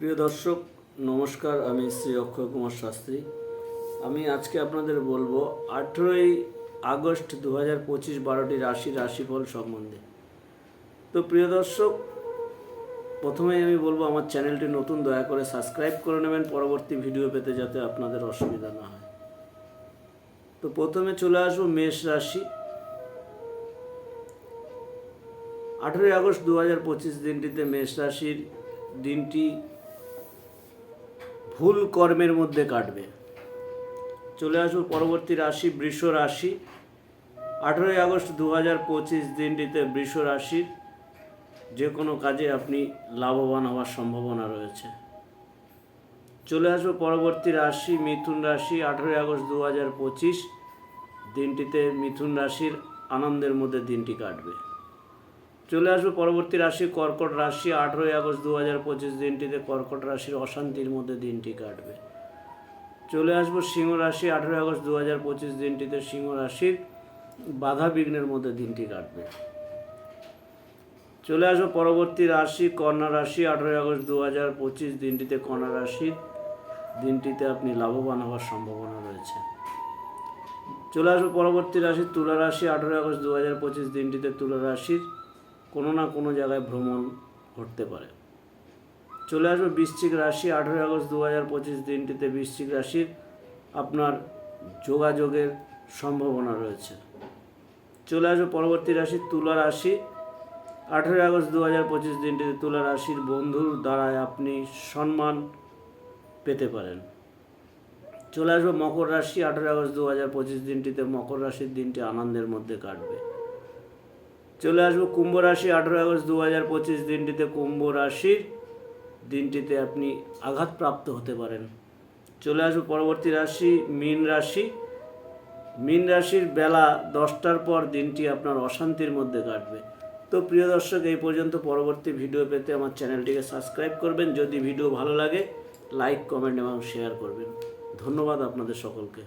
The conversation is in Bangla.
প্রিয় দর্শক, নমস্কার, আমি শ্রী অক্ষয় কুমার শাস্ত্রী। আমি আজকে আপনাদের বলব, আঠেরোই আগস্ট দু হাজার পঁচিশ বারোটি রাশি রাশিফল সম্বন্ধে। তো প্রিয় দর্শক, প্রথমেই আমি বলব, আমার চ্যানেলটি নতুন, দয়া করে সাবস্ক্রাইব করে নেবেন। পরবর্তী ভিডিও পেতে যাতে আপনাদের অসুবিধা না হয়। তো প্রথমে চলে আসব মেষ রাশি। আঠেরোই আগস্ট দু হাজার পঁচিশ দিনটিতে মেষ রাশির দিনটি ভুল কর্মের মধ্যে কাটবে। চলে আসব পরবর্তী রাশি, বৃষ রাশি। আঠেরোই আগস্ট দু হাজার পঁচিশ দিনটিতে বৃষ রাশির যে কোনো কাজে আপনি লাভবান হওয়ার সম্ভাবনা রয়েছে। চলে আসব পরবর্তী রাশি, মিথুন রাশি। আঠেরোই আগস্ট দু হাজার পঁচিশ দিনটিতে মিথুন রাশির আনন্দের মধ্যে দিনটি কাটবে। চলে আসবে পরবর্তী রাশি, কর্কট রাশি। আঠেরোই আগস্ট দু হাজার পঁচিশ দিনটিতে কর্কট রাশির অশান্তির মধ্যে দিনটি কাটবে। চলে আসব সিংহ রাশি। আঠেরোই আগস্ট দু হাজার পঁচিশ দিনটিতে সিংহ রাশির বাধা বিঘ্নের মধ্যে দিনটি কাটবে। চলে আসব পরবর্তী রাশি, কন্যা রাশি। আঠেরোই আগস্ট দু হাজার পঁচিশ দিনটিতে কন্যা রাশির দিনটিতে আপনি লাভবান হওয়ার সম্ভাবনা রয়েছে। চলে আসব পরবর্তী রাশি, তুলা রাশি। আঠেরোই আগস্ট দু হাজার পঁচিশ দিনটিতে তুলা রাশির কোনো না কোনো জায়গায় ভ্রমণ ঘটতে পারে। চলে আসবে বৃশ্চিক রাশি, আঠেরোই আগস্ট দু হাজার পঁচিশ দিনটিতে বৃশ্চিক রাশির আপনার যোগাযোগের সম্ভাবনা রয়েছে। চলে আসবে পরবর্তী রাশি, তুলা রাশি। আঠেরোই আগস্ট দু হাজার পঁচিশ দিনটিতে তুলা রাশির বন্ধুর দ্বারায় আপনি সম্মান পেতে পারেন। চলে আসবে মকর রাশি, আঠেরোই আগস্ট দু হাজার পঁচিশ দিনটিতে মকর রাশির দিনটি আনন্দের মধ্যে কাটবে। চলে আসব কুম্ভ রাশি আঠেরোই আগস্ট দু হাজার পঁচিশ দিনটিতে কুম্ভ রাশির দিনটিতে আপনি আঘাতপ্রাপ্ত হতে পারেন। চলে আসব পরবর্তী রাশি, মীন রাশি। মীন রাশির বেলা দশটার পর দিনটি আপনার অশান্তির মধ্যে কাটবে। তো প্রিয় দর্শক, এই পর্যন্ত পরবর্তী ভিডিও পেতে আমার চ্যানেলটিকে সাবস্ক্রাইব করবেন। যদি ভিডিও ভালো লাগে, লাইক, কমেন্ট এবং শেয়ার করবেন। ধন্যবাদ আপনাদের সকলকে।